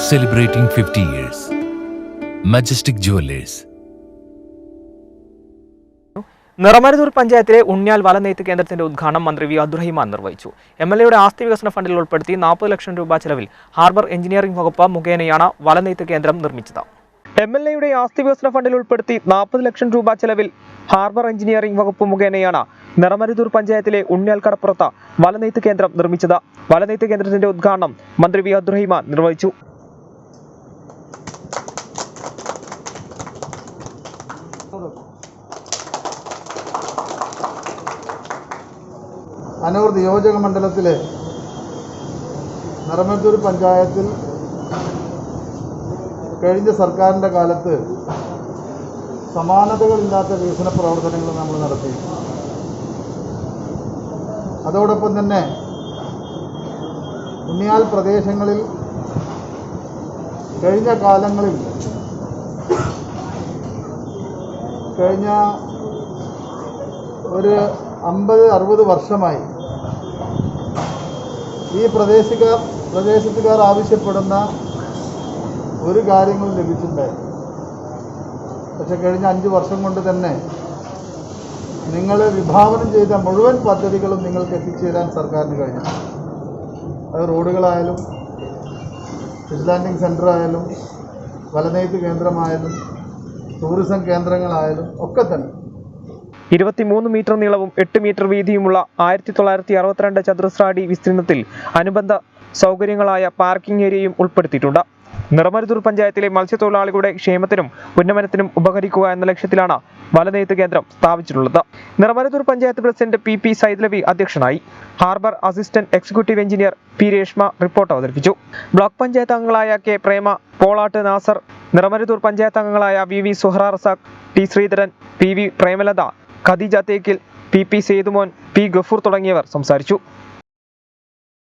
celebrating 50 years. Majestic Jewelers. Niramaruthur പഞ്ചായത്തിലെ ഉണ്ണിയാൽ വലനെയ്ത്ത് കേന്ദ്രത്തിന്റെ ഉദ്ഘാടനം മന്ത്രി വി അബ്ദുറഹിമാൻ നിർവഹിച്ചു എം എൽ എയുടെ ആസ്തി വികസന ഫണ്ടിൽ ഉൾപ്പെടുത്തി നാൽപ്പത് ലക്ഷം രൂപ ചെലവിൽ ഹാർബർ എഞ്ചിനീയറിംഗ് വകുപ്പ് മുഖേനയാണ് വലനെയ്ത്ത് കേന്ദ്രം നിർമ്മിച്ചത് എം എൽ എയുടെ ആസ്തി വികസന ഫണ്ടിൽ ഉൾപ്പെടുത്തി നാൽപ്പത് ലക്ഷം രൂപ ചെലവിൽ ഹാർബർ എഞ്ചിനീയറിംഗ് വകുപ്പ് മുഖേനയാണ് നിറമരുതൂർ പഞ്ചായത്തിലെ ഉണ്ണിയാൽ കടപ്പുറത്ത് വലനെയ്ത്ത് കേന്ദ്രം നിർമ്മിച്ചത് വലനെയ്ത്ത് കേന്ദ്രത്തിന്റെ ഉദ്ഘാടനം മന്ത്രി വി അബ്ദുറഹിമാൻ നിർവഹിച്ചു അനൂർ നിയോജക മണ്ഡലത്തിലെ നിറമത്തൂർ പഞ്ചായത്തിൽ കഴിഞ്ഞ സർക്കാരിന്റെ കാലത്ത് സമാനതകളില്ലാത്ത വികസന പ്രവർത്തനങ്ങൾ നമ്മൾ നടത്തി. അതോടൊപ്പം തന്നെ ഉണ്ണിയാൽ പ്രദേശങ്ങളിൽ കഴിഞ്ഞ കാലങ്ങളിൽ കഴിഞ്ഞ ഒരു അമ്പത് അറുപത് വർഷമായി. ഈ പ്രദേശക്കാർ പ്രദേശത്തുകാർ ആവശ്യപ്പെടുന്ന ഒരു കാര്യങ്ങളും ലഭിച്ചിട്ടുണ്ടായിരുന്നു പക്ഷെ കഴിഞ്ഞ അഞ്ച് വർഷം കൊണ്ട് തന്നെ നിങ്ങൾ വിഭാവനം ചെയ്ത മുഴുവൻ പദ്ധതികളും നിങ്ങൾക്ക് എത്തിച്ചേരാൻ സർക്കാരിന് കഴിഞ്ഞു. അത് റോഡുകളായാലും ഫിഷ് ലാൻഡിംഗ് സെന്റർ ആയാലും വലനെയ്ത്ത് കേന്ദ്രമായാലും ടൂറിസം കേന്ദ്രങ്ങളായാലും ഒക്കെ തന്നെ. ഇരുപത്തിമൂന്ന് മീറ്റർ നീളവും എട്ട് മീറ്റർ വീതിയുമുള്ള ആയിരത്തി തൊള്ളായിരത്തി അറുപത്തിരണ്ട് ചതുരശ്ര അടി വിസ്തീർണത്തിൽ അനുബന്ധ സൗകര്യങ്ങളായ പാർക്കിംഗ് ഏരിയയും ഉൾപ്പെടുത്തിയിട്ടുണ്ട്. നിറമരുതൂർ പഞ്ചായത്തിലെ മത്സ്യത്തൊഴിലാളികളുടെ ക്ഷേമത്തിനും ഉന്നമനത്തിനും ഉപകരിക്കുക എന്ന ലക്ഷ്യത്തിലാണ് വലനെയ്ത്ത് കേന്ദ്രം സ്ഥാപിച്ചിട്ടുള്ളത്. Niramaruthur panchayat president P P Saidalavi അധ്യക്ഷനായി harbour assistant executive engineer P Reshma report അവതരിപ്പിച്ചു. ബ്ലോക്ക് പഞ്ചായത്ത് അംഗങ്ങളായ കെ പ്രേമ പോളാട്ട് നാസർ നിറമരുതൂർ പഞ്ചായത്ത് അംഗങ്ങളായ V V Suhara Razak T Sreedharan P V Premalatha Khadeeja Thekkil P P Sethumon P Gafoor തുടങ്ങിയവർ സംസാരിച്ചു.